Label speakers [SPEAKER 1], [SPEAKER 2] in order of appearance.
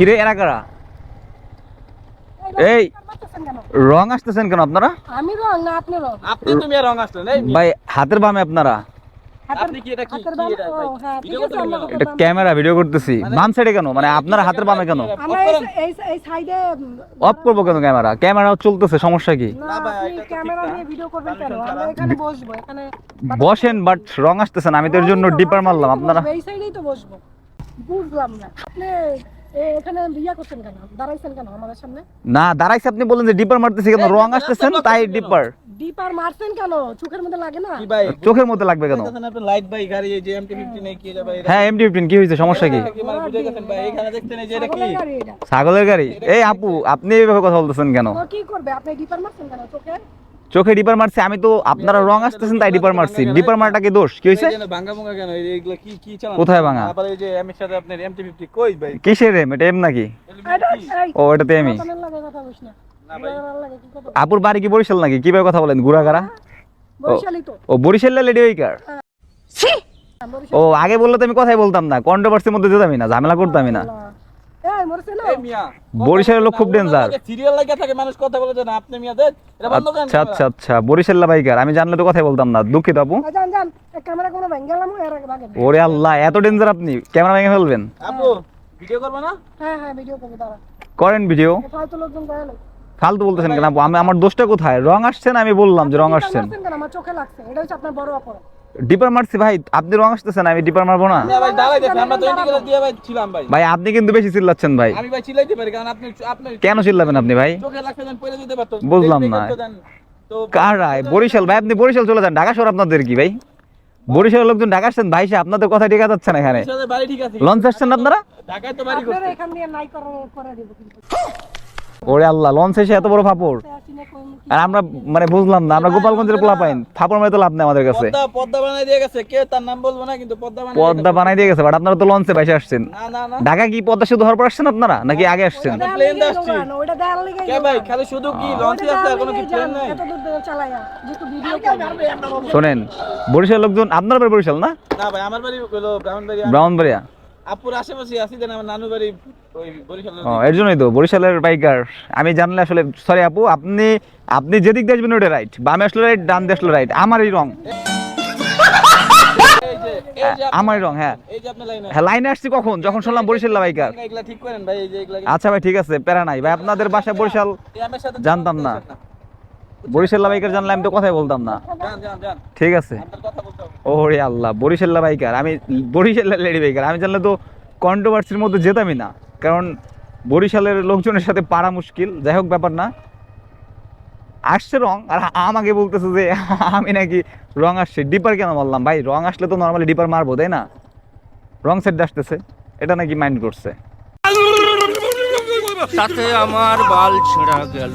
[SPEAKER 1] কিরে এরা কারা? এই রং আসতেছেন কেন আপনারা?
[SPEAKER 2] আমি রং না আপনি রং।
[SPEAKER 3] আপনি তুমি রং আসলেন এই
[SPEAKER 1] ভাই হাতের বামে আপনারা।
[SPEAKER 2] হাতের-
[SPEAKER 3] আপনি কি এটা কি
[SPEAKER 2] হাতের
[SPEAKER 3] কি
[SPEAKER 2] বাম-
[SPEAKER 3] এটা
[SPEAKER 2] ও,
[SPEAKER 3] ভাই?
[SPEAKER 2] হ্যাঁ,
[SPEAKER 1] ক্যামেরা ভিডিও করতেছি। বাম সাইডে কেন? মানে আপনারা হাতের বামে কেন?
[SPEAKER 3] অফ
[SPEAKER 2] এই
[SPEAKER 3] করেন।
[SPEAKER 2] এই এই সাইডে
[SPEAKER 1] অফ করব কেন ক্যামেরা? ক্যামেরা চলতেছে সমস্যা কি?
[SPEAKER 2] না
[SPEAKER 3] না ভাই,
[SPEAKER 2] আপনি
[SPEAKER 3] এটা তো ঠিক
[SPEAKER 2] ক্যামেরা
[SPEAKER 3] না।
[SPEAKER 2] নিয়ে ভিডিও করবেন কেন?
[SPEAKER 3] Permission
[SPEAKER 2] আমরা
[SPEAKER 3] ছাড়া।
[SPEAKER 2] এখানে বসবো এখানে
[SPEAKER 1] বসেন বাট রং আসতেছেন আমি তো এর জন্য ডিপার মারলাম আপনারা।
[SPEAKER 2] বুঝলাম না। আপনি এ- এখানে করছেন কেন? দাঁড়াইছেন কেন আমাদের সামনে?
[SPEAKER 1] না দাঁড়াইছে আপনি বলেন যে ডিপার মারতেছি কেন? রং আসতেছেন তাই ডিপার।
[SPEAKER 2] ডিপার মারছেন কেন? চোখের মধ্যে লাগে না?
[SPEAKER 1] চোখের মধ্যে লাগবে কেন?
[SPEAKER 3] আপনি? লাইট ভাই গাড়ি এই যে MT-15 এই কি এটা
[SPEAKER 1] হ্যাঁ এমডি ফিফটিন কি হয়েছে? সমস্যা কি?
[SPEAKER 3] কি মানে বুঝে গেছেন ভাই? এখানে দেখতেন এই যে এটা কি?
[SPEAKER 2] ছাগলের গাড়ি
[SPEAKER 1] এই আপু আপনি এইভাবে কথা বলতেছেন কেন?
[SPEAKER 2] কি করবে? আপনি ডিপার মারছেন কেন চোখে?
[SPEAKER 1] চোখে ডিপার মারছি আমি তো আপনারা রং আসতেছেন তাই ডিপার মারছি। ডিপার মারটা কি দোষ? কি
[SPEAKER 3] যে ভাঙা ভাঙা কেন? এই এগুলা কি কি চালান?
[SPEAKER 1] কোথায় ভাঙা?
[SPEAKER 3] আবার এই যে এর সাথে আপনার MT-50 কই ভাই?
[SPEAKER 1] কিসের এম এটা এম নাকি? ও এটা এটাতে এমই
[SPEAKER 2] রতনের লাগে কথা বলিস না।
[SPEAKER 3] না ভাই।
[SPEAKER 2] রতনের লাগে কি কথা
[SPEAKER 1] আপুর বাড়ি কি বরিশাল নাকি? কীভাবে কথা বলেন? গুড়াগাড়া?
[SPEAKER 2] বরিশালই তো।
[SPEAKER 1] ও বরিশাল লেডি ওইকার ও আগে বললে তো আমি কথাই বলতাম না। কন্ট্রোভার্সির মধ্যে যেতামই না ঝামেলা করতামই না। বরিশালের লোক খুব ডেঞ্জার
[SPEAKER 3] সিরিয়াল লাগা থাকে মানুষ কথা বলে না আপনি মিয়া দেন এটা বন্ধ করেন
[SPEAKER 1] আচ্ছা আচ্ছা আচ্ছা বরিশাল্লা বাইকার আমি জানলে তো কথাই বলতাম না। দুঃখিত আপু।
[SPEAKER 2] ক্যামেরা কোনো এর আগে
[SPEAKER 1] ওরে আল্লাহ এত ডেঞ্জার আপনি। ক্যামেরা ভেঙে ফেলবেন।
[SPEAKER 3] আপু ভিডিও করবে না?
[SPEAKER 2] হ্যাঁ হ্যাঁ ভিডিও করব দাঁড়া।
[SPEAKER 1] করেন ভিডিও
[SPEAKER 2] ফালতু লোকজন গায়ে
[SPEAKER 1] ফালতু বলতেছেন কেন আপু? আমি আমার দোষটা কোথায়? রং আসছেন আমি বললাম যে রং আসছেন
[SPEAKER 2] আমার চোখে লাগছে। এটা হচ্ছে আপনার বড় অপরাধ।
[SPEAKER 1] ডিপার মারছি ভাই আপনি রং আসতেছেন আমি ডিপার মারবো না।
[SPEAKER 3] ভাই দাঁড়াই দেখেন আমরা তো ইন্ডিকেটর দিয়ে ভাই ছিলাম ভাই।
[SPEAKER 1] ভাই আপনি কিন্তু বেশি চিল্লাচ্ছেন ভাই।
[SPEAKER 3] আমি ভাই চিল্লাইতে পারি কারণ আপনি আপনি
[SPEAKER 1] কেন চিল্লাবেন আপনি ভাই?
[SPEAKER 3] চোখে দেন পারতো।
[SPEAKER 1] বুঝলাম না। কারায় বরিশাল ভাই আপনি বরিশাল চলে যান ঢাকা শহর আপনাদের কি ভাই? বরিশালের লোকজন ঢাকা আসছেন ভাই সে আপনাদের কথা ঠিক যাচ্ছে না এখানে? লঞ্চ আসছেন আপনারা?
[SPEAKER 3] ঢাকায় তো বাড়ি করতে।
[SPEAKER 2] এখান দিয়ে নাই করে করে দিব কিন্তু।
[SPEAKER 1] ওরে আল্লাহ লঞ্চ এসে এত বড় ফাপড়। আর আমরা মানে বুঝলাম না আমরা গোপালগঞ্জের পোলা পাইন ফাপড় মেরে তো লাভ নেই আমাদের কাছে।
[SPEAKER 3] পদ্মা বানাই দিয়ে গেছে কে তার নাম বলব না কিন্তু পদ্মা বানাই
[SPEAKER 1] পদ্মা বানাই দিয়ে গেছে বাট আপনারা তো লঞ্চে বাইসে আসছেন।
[SPEAKER 3] না না না।
[SPEAKER 1] ঢাকা কি পদ্মা শুধু হওয়ার পর আসছেন আপনারা নাকি আগে আসছেন?
[SPEAKER 3] প্লেন
[SPEAKER 2] লেগেই
[SPEAKER 3] আসছি।
[SPEAKER 2] দৌড়ানো, ওটা দেয়াল লেগেই
[SPEAKER 3] কে ভাই খালি শুধু কি লঞ্চে আছে কোনো কি প্লেন নাই?
[SPEAKER 2] এত দূর চালায়া, যেহেতু ভিডিও করবেন।
[SPEAKER 1] শোনেন বরিশাল লোকজন আপনার বাড়ি বরিশাল না?
[SPEAKER 3] না ভাই আমার বাড়ি হলো
[SPEAKER 1] ব্রাহ্মণবাড়িয়া।
[SPEAKER 3] আপুর আশেপাশে আছি দেন আমার নানু বাড়ি ওই বরিশালের
[SPEAKER 1] ও এর জন্যই তো বরিশালের বাইকার আমি জানলে আসলে সরি আপু আপনি আপনি যেদিক দিয়ে আসবেন ওটা রাইট বামে আসলে রাইট ডান দিয়ে আসলে রাইট আমারই রং।
[SPEAKER 3] এই যে এই
[SPEAKER 1] আমারই রং হ্যাঁ। হ্যাঁ লাইনে আসছি কখন? যখন শুনলাম বরিশাল বাইকার আচ্ছা ভাই ঠিক আছে প্যারা নাই। ভাই আপনাদের বাসা বরিশাল
[SPEAKER 3] আমার
[SPEAKER 1] জানতাম না। বরিশাল বাইকার জানলে আমি তো কথাই বলতাম না। ঠিক আছে। ওরে আল্লাহ, বরিশাল বাইকার আমি বরিশাল লেডি বাইকার আমি জানলে তো কন্ট্রোভার্সির মধ্যে যেতামই না। কারণ বরিশালের লোকজনের সাথে পারা মুশকিল, যাই হোক ব্যাপার না। আসছে রং, আর আমাকে বলতেছে যে, আমি নাকি রং আসছে। ডিপার কেন বললাম ভাই? রং আসলে তো নর্মালি ডিপার মারবো, তাই না? রং সেট আসতেছে, এটা নাকি মাইন্ড করছে।
[SPEAKER 4] তাতে আমার বাল ছেঁড়া গেল।